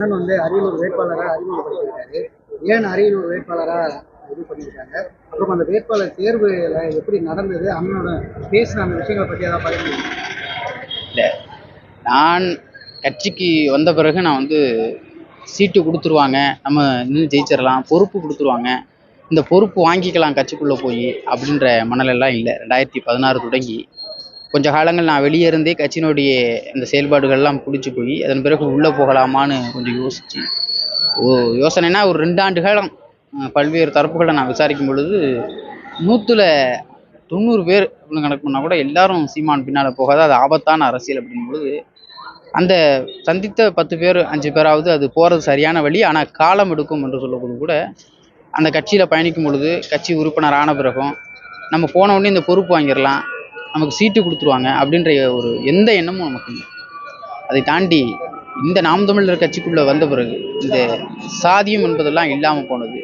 அண்ணன் வந்து அரியலூர் வேட்பாளராக அறிமுகப்படுத்தியிருக்காரு. ஏன் அரியலூர் வேட்பாளராக இது பண்ணியிருக்காங்க அப்புறம் அந்த வேட்பாளர் தேர்வுல எப்படி நடந்தது? அண்ணனோட பேசின அந்த விஷயங்களை பற்றி ஏதாவது பகிர்ந்து இல்லை. நான் கட்சிக்கு வந்த பிறகு நான் வந்து சீட்டு கொடுத்துருவாங்க. நம்ம இன்னும் ஜெயிச்சிடலாம் பொறுப்பு கொடுத்துருவாங்க. இந்த பொறுப்பு வாங்கிக்கலாம் கட்சிக்குள்ளே போய் அப்படின்ற மணலெல்லாம் இல்லை. ரெண்டாயிரத்தி பதினாறு தொடங்கி கொஞ்ச காலங்கள் நான் வெளியே இருந்தே கட்சியினுடைய இந்த செயல்பாடுகள்லாம் பிடிச்சி போய் அதன் பிறகு உள்ளே போகலாமான்னு கொஞ்சம் யோசிச்சு. ஓ யோசனைனா ஒரு ரெண்டு ஆண்டு காலம் பல்வேறு தரப்புகளை நான் விசாரிக்கும் பொழுது நூற்றுல தொண்ணூறு பேர் அப்படின்னு கணக்கு பண்ணால் கூட எல்லாரும் சீமான் பின்னால் போகாத அது ஆபத்தான அரசியல் அப்படிங்கும் பொழுது அந்த சந்தித்த பத்து பேர் அஞ்சு பேராவது அது போகிறது சரியான வழி ஆனால் காலம் எடுக்கும் என்று சொல்லக்கூடிய கூட அந்த கட்சியில் பயணிக்கும் பொழுது கட்சி உறுப்பினர் ஆன பிறகும் நம்ம போன உடனே இந்த பொறுப்பு வாங்கிடலாம் நமக்கு சீட்டு கொடுத்துருவாங்க அப்படின்ற ஒரு எந்த எண்ணமும் நமக்கு இல்லை. அதை தாண்டி இந்த நாம் தமிழர் கட்சிக்குள்ளே வந்த பிறகு இந்த சாதியம் என்பதெல்லாம் இல்லாமல் போனது.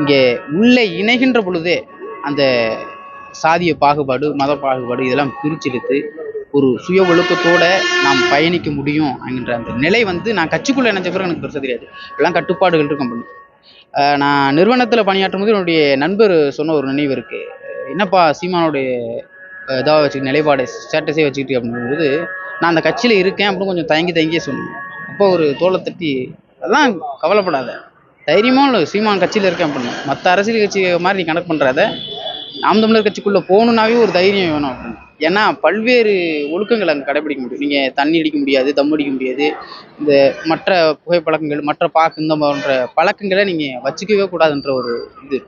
இங்கே உள்ளே இணைகின்ற பொழுதே அந்த சாதிய பாகுபாடு மத பாகுபாடு இதெல்லாம் பிரிச்செடுத்து ஒரு சுய ஒழுக்கத்தோட நாம் பயணிக்க முடியும் என்கின்ற அந்த நிலை வந்து நான் கட்சிக்குள்ளே இணைஞ்ச பிறகு எனக்கு பெருசாக தெரியாது. எல்லாம் கட்டுப்பாடுகள் இருக்கும் பண்ணி நான் நிறுவனத்தில் பணியாற்றும் போது என்னுடைய நண்பர் சொன்ன ஒரு நினைவு இருக்குது என்னப்பா சீமானுடைய இதாக வச்சுக்கிட்டு நிலைப்பாடு ஸ்டேட்டஸே வச்சுக்கிட்டு அப்படிங்கும்போது நான் அந்த கட்சியில் இருக்கேன் அப்படின்னு கொஞ்சம் தயங்கி தயங்கியே சொன்னேன் அப்போ ஒரு தோலை தட்டி அதெல்லாம் கவலைப்படாத. தைரியமாக இல்லை சீமான் கட்சியில் இருக்கேன் அப்படின்னு. மற்ற அரசியல் கட்சி மாதிரி நீ கணக்கு பண்ணுறத நாம் தமிழர் கட்சிக்குள்ளே போகணுன்னாவே ஒரு தைரியம் வேணும் அப்படின்னு. ஏன்னா பல்வேறு ஒழுக்கங்கள் அங்கே கடைபிடிக்க முடியும். நீங்கள் தண்ணி அடிக்க முடியாது தம் அடிக்க முடியாது. இந்த மற்ற புகைப்பழக்கங்கள் மற்ற பாக்கு இந்த போன்ற பழக்கங்களை நீங்கள் வச்சுக்கவே கூடாதுன்ற ஒரு இது.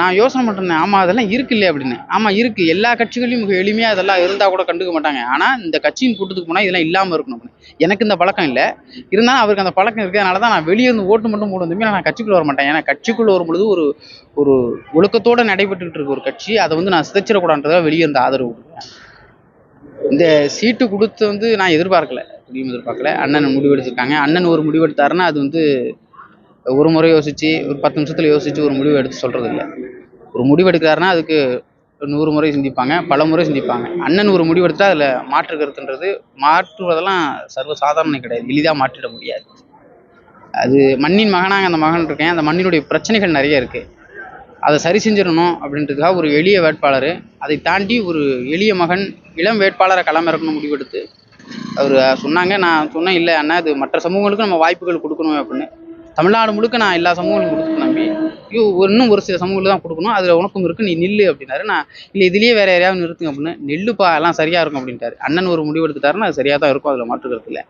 நான் யோசனை பண்ணுறேன் ஆமாம் அதெல்லாம் இருக்கு இல்லையா அப்படின்னு. ஆமாம் இருக்குது எல்லா கட்சிகளையும் மிக எளிமையாக அதெல்லாம் இருந்தால் கூட கண்டுக்க மாட்டாங்க. ஆனால் இந்த கட்சியின் கூட்டத்துக்கு போனால் இதெல்லாம் இல்லாமல் இருக்கணும் அப்படின்னு. எனக்கு இந்த பழக்கம் இல்லை. இருந்தாலும் அவருக்கு அந்த பழக்கம் இருக்கிறதுனால தான் நான் வெளியே இருந்து ஓட்டு மட்டும் போட வந்து நான் கட்சிக்குள்ளே வர மாட்டேன். ஏன்னா கட்சிக்குள்ளே வரும்பொழுது ஒரு ஒரு ஒழுக்கத்தோடு நடைபெற்றுட்டு இருக்க ஒரு கட்சி அதை வந்து நான் சிதைச்சிடக்கூடாதுன்றதாக வெளியே இருந்து ஆதரவு. கொடுக்குறேன் இந்த சீட்டு கொடுத்து வந்து நான் எதிர்பார்க்கல. எப்படியும் எதிர்பார்க்கல. அண்ணன் முடிவெடுத்திருக்காங்க. அண்ணன் ஒரு முடிவெடுத்தாருன்னா அது வந்து ஒரு முறை யோசித்து ஒரு பத்து நிமிஷத்தில் யோசித்து ஒரு முடிவு எடுத்து சொல்கிறது இல்லை ஒரு முடிவு எடுக்கிறாருன்னா அதுக்கு நூறு முறை சிந்திப்பாங்க பல முறை சிந்திப்பாங்க. அண்ணன் ஒரு முடிவு எடுத்தால் அதில் மாற்று கருத்துன்றது மாற்றுவதெல்லாம் சர்வ சாதாரணம் கிடையாது. எளிதாக மாற்றிட முடியாது. அது மண்ணின் மகனாக அந்த மகன் இருக்கேன். அந்த மண்ணினுடைய பிரச்சனைகள் நிறைய இருக்குது அதை சரி செஞ்சிடணும் அப்படின்றதுக்காக ஒரு எளிய வேட்பாளர் அதை தாண்டி ஒரு எளிய மகன் இளம் வேட்பாளரை களமிறக்கணும் முடிவெடுத்து அவர் சொன்னாங்க. நான் சொன்னேன் இல்லை அண்ணா அது மற்ற சமூகங்களுக்கு நம்ம வாய்ப்புகள் கொடுக்கணும் அப்படின்னு. தமிழ்நாடு முழுக்க நான் எல்லா சமூகங்களுக்கும் கொடுத்து நம்பி ஐயோ ஒரு- இன்னும் ஒரு சில சமூகங்கள் தான் கொடுக்கணும். அதில் உனக்கும் இருக்கு நீ நில்லு அப்படின்னாரு. நான் இல்லை இதுலேயே வேற யாரையாவது நிறுத்துங்க அப்படின்னு நெல்லுப்பா எல்லாம் சரியா இருக்கும் அப்படின்ட்டாரு. அண்ணன் ஒரு முடிவு எடுத்துட்டாருன்னா அது சரியாக தான் இருக்கும் அதில் மாற்றுக்கிறது இல்லை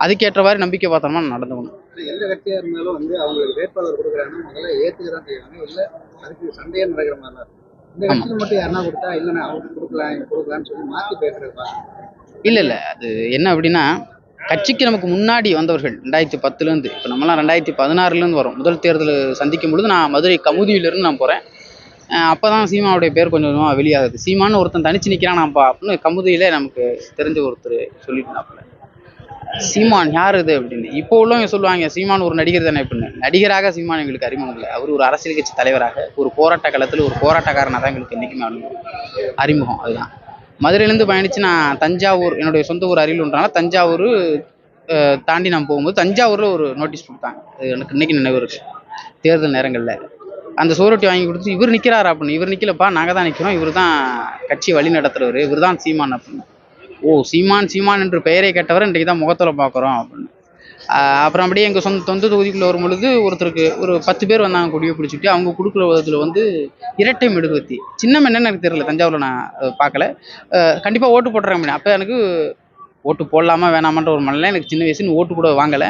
அதுக்கேற்றவாறு நம்பிக்கை பார்த்தோம்னா நடந்துக்கணும். எந்த கட்சியாக இருந்தாலும் வந்து அவங்களுக்கு வேட்பாளர் கொடுக்குறாங்கன்னா முதல்ல ஏற்றுக்க தான் செய்வாங்க. இல்லை அதுக்கு சண்டையே நடக்கிற மாதிரி தான் இந்த கட்சியில் மட்டும் யாருன்னா கொடுத்தா இல்லைண்ணா அவருக்கு கொடுக்கலாம் இங்க கொடுக்கலான்னு சொல்லி மாற்றி பேசுறது இல்லை இல்லை. அது என்ன அப்படின்னா கட்சிக்கு நமக்கு முன்னாடி வந்தவர்கள் ரெண்டாயிரத்தி பத்துலேருந்து இப்போ நம்மலாம் ரெண்டாயிரத்தி பதினாறுலேருந்து வரோம். முதல் தேர்தல் சந்திக்கும் பொழுது நான் மதுரை கமுதியிலேருந்து நான் போகிறேன் அப்போ தான் சீமாவுடைய பேர் கொஞ்சம் கொஞ்சமாக வெளியாகுது. சீமான்னு ஒருத்தன் தனிச்சு நிற்கிறானாப்பா அப்படின்னு கமுதியில் நமக்கு தெரிஞ்ச ஒருத்தர் சொல்லியிருந்தாப்புல. சீமான் யார் இது அப்படின்னு. இப்போ உள்ளவங்க சொல்லுவாங்க சீமான் ஒரு நடிகர் தானே அப்படின்னு. நடிகராக சீமான் எங்களுக்கு அறிமுகம் இல்லை. அவர் ஒரு அரசியல் கட்சி தலைவராக ஒரு போராட்ட காலத்தில் ஒரு போராட்டக்காரனாக தான் எங்களுக்கு என்றைக்குமே அறிமுகம் அதுதான். மதுரையிலேருந்து பயணித்து நான் தஞ்சாவூர் என்னுடைய சொந்த ஊர் அருகில்ன்றனால தஞ்சாவூர் தாண்டி நான் போகும்போது தஞ்சாவூரில் ஒரு நோட்டீஸ் கொடுத்தாங்க. அது எனக்கு இன்னைக்கு நினைவு இருக்கு. தேர்தல் நேரங்களில். அந்த சுவரொட்டி வாங்கி கொடுத்து இவர் நிற்கிறாரா அப்படின்னு இவர் நிற்கலப்பா நாங்கள் தான் நிற்கிறோம் இவர் தான் கட்சி வழி நடத்துகிறவர் இவர் தான் சீமான் அப்படின்னு. ஓ சீமான் சீமான் என்று பெயரை கேட்டவர் இன்றைக்கு தான் முகத்தில் பார்க்குறோம் அப்படின்னு. அப்புறம் அப்படியே எங்கள் சொந்த சொந்த தொகுதிக்குள்ளே வரும் பொழுது ஒருத்தருக்கு ஒரு பத்து பேர் வந்தாங்க கொடியை பிடிச்சிட்டு. அவங்க கொடுக்குற விதத்தில் வந்து இரட்டை மெழுகுவத்தி சின்னம் என்னன்னு எனக்கு தெரியல தஞ்சாவூரில் நான் பார்க்கல. கண்டிப்பாக ஓட்டு போட்டுறேன் அப்போ எனக்கு ஓட்டு போடலாமா வேணாமான்ற ஒரு மனநிலை எனக்கு சின்ன வயசுன்னு ஓட்டு கூட வாங்கலை.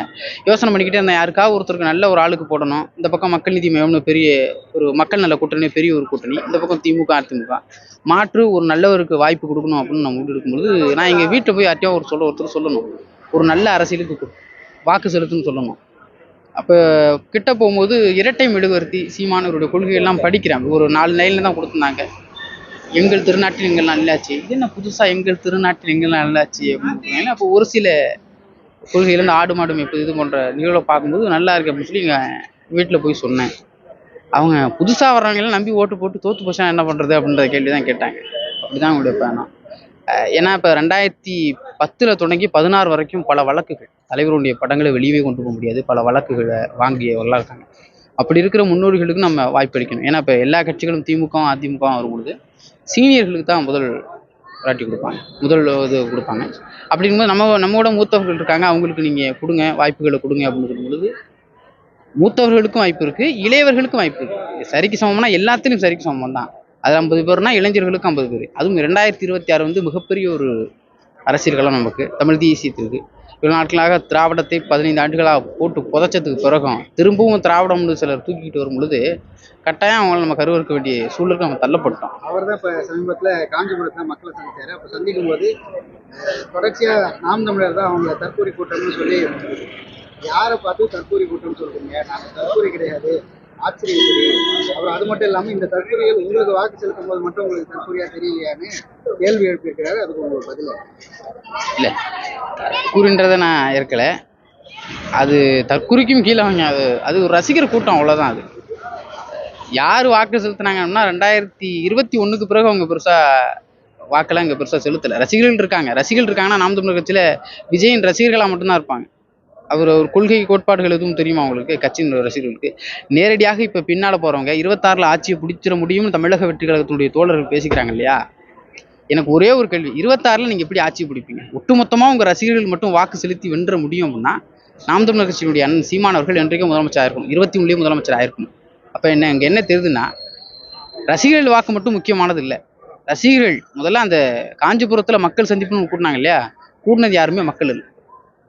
யோசனை பண்ணிக்கிட்டே இருந்தேன் யாருக்காவது ஒருத்தருக்கு நல்ல ஒரு ஆளுக்கு போடணும். இந்த பக்கம் மக்கள் நீதி மையம்னு பெரிய ஒரு மக்கள் நல கூட்டணி பெரிய ஒரு கூட்டணி. இந்த பக்கம் திமுக அதிமுக. மாற்று ஒரு நல்லவருக்கு வாய்ப்பு கொடுக்கணும் அப்படின்னு நான் முடிவு எடுக்கும்போது நான் எங்கள் வீட்டில் போய் யார்ட்டையும் ஒரு சொல்ல ஒருத்தர் சொல்லணும். ஒரு நல்ல அரசியலுக்கு வாக்கு செலுத்துன்னு சொல்லணும். அப்போ கிட்ட போகும்போது இரட்டை மெழுகுவர்த்தி சீமானவருடைய கொள்கையெல்லாம் படிக்கிறாங்க. ஒரு நாலு லைனில் தான் கொடுத்துருந்தாங்க. எங்கள் திருநாட்டில் எங்கள் நல்லாச்சு இது என்ன புதுசாக எங்கள் திருநாட்டில் எங்கள் நல்லாச்சு அப்படின்னு. அப்போ ஒரு சில கொள்கையில் இந்த ஆடு மாடு மேய்ப்பு இது போன்ற நிகழ்வை பார்க்கும்போது நல்லா இருக்கு அப்படின்னு சொல்லி எங்கள் வீட்டில் போய் சொன்னேன். அவங்க புதுசாக வர்றவங்களாம் நம்பி ஓட்டு போட்டு தோற்று போச்சா என்ன பண்ணுறது அப்படின்ற கேள்வி தான் கேட்டாங்க. அப்படி தான் அவங்களுடைய பயணம் ஏன்னா இப்போ ரெண்டாயிரத்தி பத்தில் தொடங்கி பதினாறு வரைக்கும் பல வழக்குகள் தலைவருடைய படங்களை வெளியவே கொண்டு போக முடியாது. பல வழக்குகளை வாங்கியவர்களாக இருக்காங்க. அப்படி இருக்கிற முன்னோடிகளுக்கு நம்ம வாய்ப்பு அளிக்கணும். ஏன்னா இப்போ எல்லா கட்சிகளும் திமுக அதிமுக வரும்பொழுது சீனியர்களுக்கு தான் முதல் விளாட்டி கொடுப்பாங்க. முதல் இது கொடுப்பாங்க. அப்படிங்கும்போது நம்ம நம்மோட மூத்தவர்கள் இருக்காங்க. அவங்களுக்கு நீங்கள் கொடுங்க வாய்ப்புகளை கொடுங்க அப்படின்னு சொல்லும்பொழுது மூத்தவர்களுக்கும் வாய்ப்பு இருக்குது இளையவர்களுக்கும் வாய்ப்பு இருக்குது சரிக்கு சமம்னா எல்லாத்துலேயும் சரிக்கு சமம் தான் அது ஐம்பது பேர்னா இளைஞர்களுக்கு ஐம்பது பேர். அதுவும் ரெண்டாயிரத்தி இருபத்தி ஆறு வந்து மிகப்பெரிய ஒரு அரசியல் களம் நமக்கு தமிழ் தேசியத்திற்கு இவ்வளோ நாட்களாக திராவிடத்தை பதினைந்து ஆண்டுகளாக போட்டு புதைச்சதுக்கு பிறகும் திரும்பவும் திராவிடம்னு சிலர் தூக்கிட்டு வரும் பொழுது கட்டாயம் அவங்கள நம்ம கருவறுக்க வேண்டிய சூழலுக்கு நம்ம தள்ளப்பட்டோம். அவர் தான் இப்போ சமீபத்தில் காஞ்சிபுரத்தில் மக்களை சந்தித்தார் அப்போ சந்திக்கும் போது தொடர்ச்சியாக நாம் தமிழர் தான் அவங்க தற்கூரி கூட்டம்னு சொல்லி யாரை பார்த்து தற்கூரி கூட்டம்னு சொல்கிறீங்க நாங்கள் தற்கூரி கிடையாது. ஆச்சரியம் அப்புறம் அது மட்டும் இல்லாமல் இந்த தற்கூரிகள் உங்களுக்கு வாக்கு செலுத்தும் போது மட்டும் உங்களுக்கு தற்கொலையா தெரியலையான்னு கேள்வி எழுப்பியிருக்கிறாரு. அதுக்கு உங்களுக்கு பதில்? இல்லை. தற்கூறுன்றதை நான் ஏற்கலை. அது தற்குறிக்கும் கீழே அவங்க அது அது ஒரு ரசிகர் கூட்டம் அவ்வளோதான் அது. யார் வாக்கு செலுத்தினாங்கன்னா ரெண்டாயிரத்தி இருபத்தி ஒன்றுக்கு பிறகு அவங்க பெருசாக வாக்கெல்லாம் இங்கே பெருசாக செலுத்தலை. ரசிகர்கள் இருக்காங்க. ரசிகர்கள் இருக்காங்கன்னா நாம் தமிழர் கட்சியில் விஜயின் ரசிகர்களாக மட்டும்தான் இருப்பாங்க. அவர் ஒரு கொள்கை கோட்பாடுகள் எதுவும் தெரியுமா அவங்களுக்கு கட்சியின் ரசிகர்களுக்கு. நேரடியாக இப்போ பின்னால் போகிறவங்க இருபத்தாறில் ஆட்சியை பிடிச்சிட முடியும்னு தமிழக வெற்றி கழகத்தினுடைய தோழர்கள் பேசிக்கிறாங்க இல்லையா? எனக்கு ஒரே ஒரு கேள்வி. இருபத்தாறில் நீங்கள் எப்படி ஆட்சி பிடிப்பீங்க? ஒட்டுமொத்தமாக உங்கள் ரசிகர்கள் மட்டும் வாக்கு செலுத்தி வென்ற முடியும் அப்படின்னா நாம் தமிழர் கட்சியினுடைய அண்ணன் சீமானவர்கள் என்றைக்கும் முதலமைச்சர் ஆயிருக்கணும் இருபத்தி ஒன்றுலேயே முதலமைச்சர் ஆயிருக்கணும் அப்போ என்ன இங்கே என்ன தெரியுதுன்னா ரசிகர்கள் வாக்கு மட்டும் முக்கியமானது இல்லை. ரசிகர்கள் முதல்ல அந்த காஞ்சிபுரத்தில் மக்கள் சந்திப்புன்னு கூட்டினாங்க இல்லையா? கூட்டினது யாருமே மக்கள் இல்லை.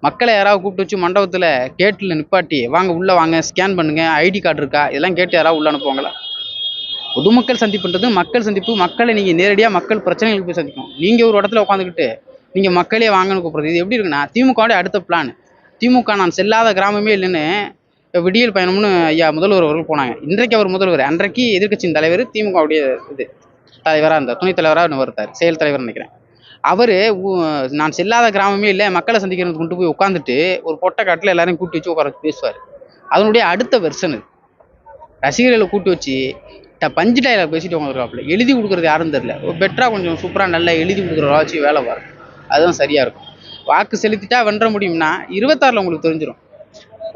மக்களை யாராவது கூப்பிட்டு வச்சு மண்டபத்தில் கேட்டில் நிப்பாட்டி வாங்க உள்ளே வாங்க ஸ்கேன் பண்ணுங்க ஐடி கார்டு இருக்கா? இதெல்லாம் கேட்டு யாராவது உள்ளே அனுப்புவாங்களா? பொதுமக்கள் சந்திப்புன்றது மக்கள் சந்திப்பு. மக்களை நீங்கள் நேரடியாக மக்கள் பிரச்சனைகளுக்கு போய் சந்திக்கணும். நீங்கள் ஒரு இடத்துல உட்காந்துக்கிட்டு நீங்கள் மக்களே வாங்கன்னு கூப்பிட்றது இது எப்படி இருக்குன்னா திமுகவோட அடுத்த பிளான் திமுக நான் செல்லாத கிராமமே இல்லைன்னு விடியல் பயணம்னு ஐயா முதல்வர் அவர்கள் போனாங்க. இன்றைக்கு அவர் முதல்வர். அன்றைக்கு எதிர்க்கட்சியின் தலைவர் திமுகவுடைய இது தலைவராக இருந்தார். துணைத் தலைவராக வருத்தார் செயல் தலைவர் நினைக்கிறேன். அவர் நான் செல்லாத கிராமமே இல்லை மக்களை சந்திக்கிறது கொண்டு போய் உட்காந்துட்டு ஒரு பொட்டை காட்டில் எல்லாரையும் கூட்டி வச்சு உட்கார பேசுவார். அதனுடைய அடுத்த வெர்ஷன் இது. ரசிகர்களை கூட்டி வச்சு பஞ்சு டயலாக் பேசிட்டு உட்காந்துருக்காப்புல எழுதி கொடுக்குறது யாரும் தெரில பெட்டராக கொஞ்சம் சூப்பராக நல்லா எழுதி கொடுக்குற வச்சு வேலை வரும் அதுதான் சரியாக இருக்கும். வாக்கு செலுத்திட்டா வென்ற முடியும்னா இருபத்தாறில் உங்களுக்கு தெரிஞ்சிடும்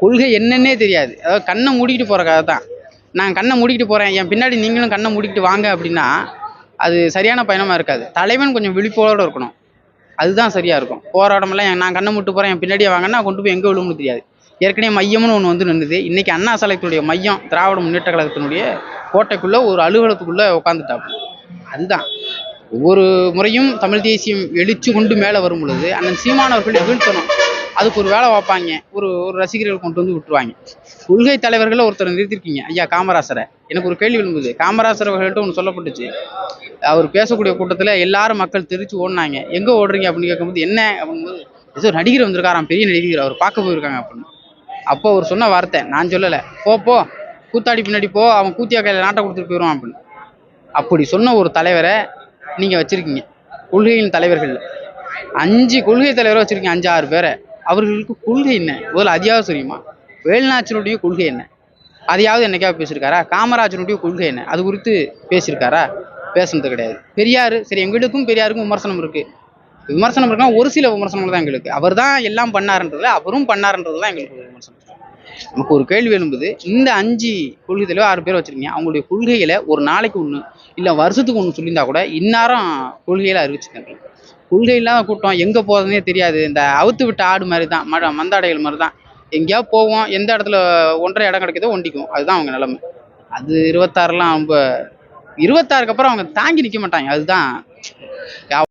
கொள்கை என்னன்னே தெரியாது. அதாவது கண்ணை மூடிக்கிட்டு போகிற கதை தான். நான் கண்ணை மூடிக்கிட்டு போகிறேன் என் பின்னாடி நீங்களும் கண்ணை மூடிக்கிட்டு வாங்க அப்படின்னா அது சரியான பயணமாக இருக்காது. தலைவன் கொஞ்சம் விழிப்போடு இருக்கணும். அதுதான் சரியாக இருக்கும். போராட்டமெல்லாம் என் நான் கண்ணை முட்டு போகிறேன் என் பின்னாடியே வாங்கன்னா கொண்டு போய் எங்கே விழும்னு தெரியாது. ஏற்கனவே மையம்னு ஒன்று வந்து நின்றுது இன்றைக்கி அண்ணா சாலைத்துடைய மையம் திராவிட முன்னேற்ற கழகத்தினுடைய கோட்டைக்குள்ளே ஒரு அலுவலகத்துக்குள்ளே உட்காந்துட்டாப்பு அதுதான். ஒவ்வொரு முறையும் தமிழ் தேசியம் எழுச்சி கொண்டு மேலே வரும் பொழுது அண்ணன் சீமானவர்களை வீழ்த்தணும் அதுக்கு ஒரு வேலை வைப்பாங்க ஒரு ஒரு ரசிகர்கள் கொண்டு வந்து விட்டுருவாங்க. கொள்கை தலைவர்களை ஒருத்தர் நிறுத்திருக்கீங்க. ஐயா காமராசரை. எனக்கு ஒரு கேள்வி எழும்புது காமராசர் அவர்கள்ட்ட ஒன்று சொல்லப்பட்டுச்சு. அவர் பேசக்கூடிய கூட்டத்தில் எல்லாரும் மக்கள் தெரிச்சு ஓடினாங்க. எங்கே ஓடுறீங்க அப்படின்னு கேட்கும்போது என்ன? அப்படிங்கும்போது ஏதோ நடிகர் வந்திருக்காராம். பெரிய நடிகர். அவர் பார்க்க போயிருக்காங்க அப்படின்னு. அப்போ அவர் சொன்ன வார்த்தை நான் சொல்லலை. போ போ. கூத்தாடி பின்னாடி போ. அவன் கூத்தியா கையில் நாட்டை கொடுத்துட்டு போயிடுவான் அப்படின்னு. அப்படி சொன்ன ஒரு தலைவரை நீங்கள் வச்சுருக்கீங்க. கொள்கையின் தலைவர்கள். அஞ்சு கொள்கை தலைவரை வச்சுருக்கீங்க. அஞ்சு ஆறு பேரை. அவர்களுக்கு கொள்கை என்ன? முதல்ல அதிகாவது தெரியுமா வேலுநாச்சினுடைய கொள்கை என்ன? அதையாவது என்னைக்காவது பேசியிருக்காரா? காமராஜனுடைய கொள்கை என்ன? அது குறித்து பேசியிருக்காரா? பேசுனது கிடையாது. பெரியார் சரி எங்களுக்கும் பெரியாருக்கும் விமர்சனம் இருக்குது விமர்சனம் இருக்கா? ஒரு சில விமர்சனங்கள் தான் எங்களுக்கு. அவர் தான் எல்லாம் பண்ணாருன்றதுல அவரும் பண்ணாருன்றது தான் எங்களுக்கு விமர்சனம். நமக்கு ஒரு கேள்வி எழும்புது. இந்த அஞ்சு கொள்கை தலைவர் ஆறு பேர் வச்சிருக்கீங்க. அவங்களுடைய கொள்கைகளை ஒரு நாளைக்கு ஒன்று இல்லை வருஷத்துக்கு ஒன்று சொல்லியிருந்தா கூட இந்நேரம் கொள்கைகளை அறிவிச்சுட்டாங்க கொள்கை இல்லாத கூட்டம் எங்கே போகிறதுனே தெரியாது. இந்த அவுத்து விட்ட ஆடு மாதிரி தான் மட மந்தாடைகள் மாதிரி தான் எங்கேயாவது போவோம் எந்த இடத்துல ஒன்றரை இடம் கிடைக்குதோ ஒண்டிக்கும் அதுதான் அவங்க நிலைமை. அது இருபத்தாறுலாம் ரொம்ப இருபத்தாறுக்கு அப்புறம் அவங்க தாங்கி நிற்க மாட்டாங்க. அதுதான்.